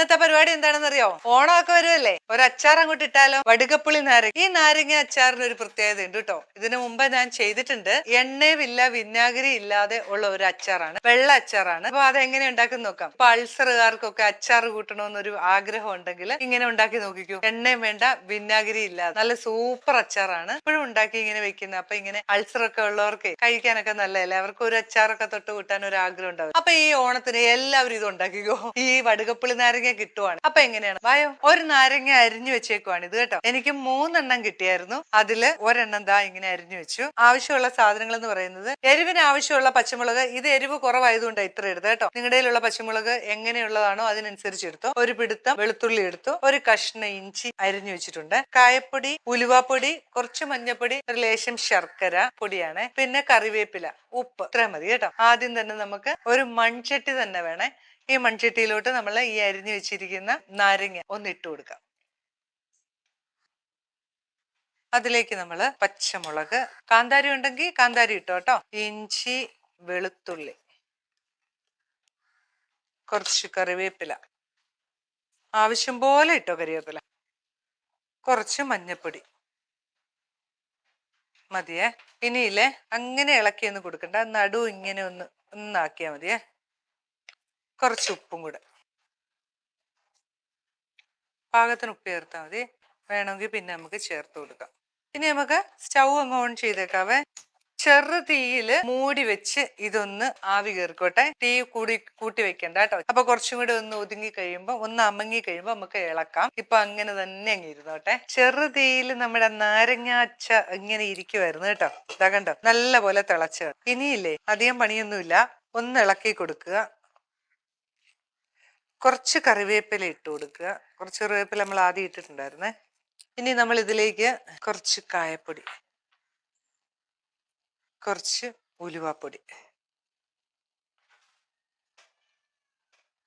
ഇന്നത്തെ പരിപാടി എന്താണെന്ന് അറിയോ ഓണമൊക്കെ വരുമല്ലേ ഒരു അച്ചാർ അങ്ങോട്ട് ഇട്ടാലോ? വടുകപ്പുളി നാരങ്ങ. ഈ നാരങ്ങ അച്ചാറിന് ഒരു പ്രത്യേകത ഉണ്ട് കേട്ടോ ഇതിനു മുമ്പ് ഞാൻ ചെയ്തിട്ടുണ്ട്. എണ്ണയുമില്ല വിനാഗിരി ഇല്ലാതെ ഉള്ള ഒരു അച്ചാറാണ്. വെള്ള അച്ചാറാണ്. അപ്പൊ അത് എങ്ങനെ ഉണ്ടാക്കി നോക്കാം. ഇപ്പൊ അൾസറുകാർക്കൊക്കെ അച്ചാർ കൂട്ടണമെന്നൊരു ആഗ്രഹം ഉണ്ടെങ്കിൽ ഇങ്ങനെ ഉണ്ടാക്കി നോക്കിക്കൂ. എണ്ണയും വേണ്ട വിനാഗിരി ഇല്ലാതെ. നല്ല സൂപ്പർ അച്ചാറാണ്. ഇപ്പോഴും ഉണ്ടാക്കി ഇങ്ങനെ വെക്കുന്നത് അപ്പൊ ഇങ്ങനെ അൾസറൊക്കെ ഉള്ളവർക്ക് കഴിക്കാനൊക്കെ നല്ലതല്ലേ? അവർക്ക് ഒരു അച്ചാറൊക്കെ തൊട്ട് കൂട്ടാൻ ഒരു ആഗ്രഹം ഉണ്ടാവും. അപ്പൊ ഈ ഓണത്തിന് എല്ലാവരും ഇത് ഉണ്ടാക്കിക്കോ. ഈ വടുകപ്പുളി നാരങ്ങ കിട്ടുവാണ്. അപ്പൊ എങ്ങനെയാണ്? വായോ ഒരു നാരങ്ങ അരിഞ്ഞു വെച്ചേക്കുവാണ് ഇത് കേട്ടോ. എനിക്ക് മൂന്നെണ്ണം കിട്ടിയായിരുന്നു. അതിൽ ഒരെണ്ണം ദാ ഇങ്ങനെ അരിഞ്ഞു വെച്ചു. ആവശ്യമുള്ള സാധനങ്ങൾ എന്ന് പറയുന്നത് എരിവിന് ആവശ്യമുള്ള പച്ചമുളക്. ഇത് എരിവ് കുറവായതുകൊണ്ട് ഇത്ര എടുത്ത് കേട്ടോ. നിങ്ങളുടെ കയ്യിലുള്ള പച്ചമുളക് എങ്ങനെയുള്ളതാണോ അതിനനുസരിച്ച് എടുത്തു. ഒരു പിടുത്തം വെളുത്തുള്ളി എടുത്തു. ഒരു കഷ്ണ ഇഞ്ചി അരിഞ്ഞു വെച്ചിട്ടുണ്ട്. കായപ്പൊടി ഉലുവാപ്പൊടി കുറച്ച് മഞ്ഞപ്പൊടി ഒരു ലേശം ശർക്കര പൊടിയാണ്. പിന്നെ കറിവേപ്പില ഉപ്പ്. ഇത്ര മതി കേട്ടോ. ആദ്യം തന്നെ നമുക്ക് ഒരു മൺചട്ടി തന്നെ വേണേ. ഈ മൺചട്ടിയിലോട്ട് നമ്മൾ ഈ അരിഞ്ഞു വെച്ചിരിക്കുന്ന നാരങ്ങ ഒന്ന് ഇട്ട് കൊടുക്കാം. അതിലേക്ക് നമ്മൾ പച്ചമുളക് കാന്താരി ഉണ്ടെങ്കിൽ കാന്താരി ഇട്ടോ കേട്ടോ ഇഞ്ചി വെളുത്തുള്ളി കുറച്ച് കറിവേപ്പില. ആവശ്യം പോലെ ഇട്ടോ കറിവേപ്പില കുറച്ച് മഞ്ഞപ്പൊടി. മതിയേ? ഇനിയില്ലേ? അങ്ങനെ ഇളക്കി ഒന്ന് കൊടുക്കണ്ട. നടു ഇങ്ങനെ ഒന്ന് ഒന്നാക്കിയാൽ മതിയേ? കുറച്ച് ഉപ്പും കൂടെ. പാകത്തിന് ഉപ്പ് ചേർത്താൽ മതി. വേണമെങ്കിൽ പിന്നെ നമുക്ക് ചേർത്ത് കൊടുക്കാം. ഇനി നമുക്ക് സ്റ്റൗ അങ്ങ് ഓൺ ചെയ്തേക്കാവേ ചെറു തീയിൽ മൂടി വെച്ച് ഇതൊന്ന് ആവി കയറിക്കോട്ടെ. തീ കൂടി കൂട്ടി വെക്കണ്ട കേട്ടോ. അപ്പൊ കുറച്ചും കൂടി ഒന്ന് ഒതുങ്ങി കഴിയുമ്പോ ഒന്ന് അമങ്ങി കഴിയുമ്പോ നമുക്ക് ഇളക്കാം. ഇപ്പൊ അങ്ങനെ തന്നെ അങ്ങ് ഇരുന്നോട്ടെ. ചെറു തീയിൽ നമ്മുടെ നാരങ്ങാച്ച ഇങ്ങനെ ഇരിക്കുമായിരുന്നു കേട്ടോ. ഇതാ കണ്ടോ? നല്ല പോലെ തിളച്ചു ഇനിയില്ലേ അധികം പണിയൊന്നുമില്ല. ഒന്ന് ഇളക്കി കൊടുക്കുക. കുറച്ച് കറിവേപ്പില ഇട്ട് കൊടുക്കുക. കുറച്ച് കറിവേപ്പില നമ്മൾ ആദ്യം ഇട്ടിട്ടുണ്ടായിരുന്നേ. ഇനി നമ്മൾ ഇതിലേക്ക് കുറച്ച് കായപ്പൊടി കുറച്ച് ഉലുവാപ്പൊടി.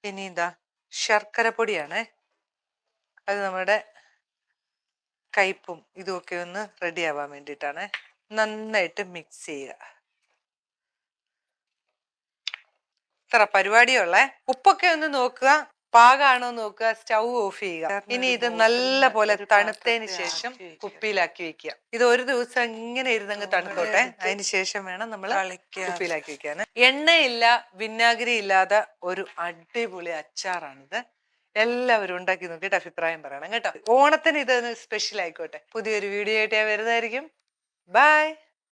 ഇനി ഇതാ ശർക്കര പൊടിയാണ് അത് നമ്മുടെ കയ്പും ഇതുമൊക്കെ ഒന്ന് റെഡി ആവാൻ വേണ്ടിയിട്ടാണ്. നന്നായിട്ട് മിക്സ് ചെയ്യുക. ഇത്ര പരിപാടിയുള്ളേ ഉപ്പൊക്കെ ഒന്ന് നോക്കുക. പാകാണോ നോക്കുക സ്റ്റൗ ഓഫ് ചെയ്യുക. ഇനി ഇത് നല്ല പോലെ തണുത്തതിന് ശേഷം കുപ്പിയിലാക്കി വെക്കുക. ഇത് ഒരു ദിവസം ഇങ്ങനെ ഇരുന്നങ്ങ് തണുത്തോട്ടെ. അതിന് ശേഷം വേണം നമ്മൾ കുപ്പിയിലാക്കി വെക്കാൻ എണ്ണയില്ല വിനാഗിരി ഇല്ലാതെ ഒരു അടിപൊളി അച്ചാറാണിത്. എല്ലാവരും ഉണ്ടാക്കി നോക്കിയിട്ട് അഭിപ്രായം പറയണം കേട്ടോ. ഓണത്തിന് ഇത് സ്പെഷ്യൽ ആയിക്കോട്ടെ. പുതിയൊരു വീഡിയോ ആയിട്ട് ഞാൻ വരുന്നതായിരിക്കും. ബൈ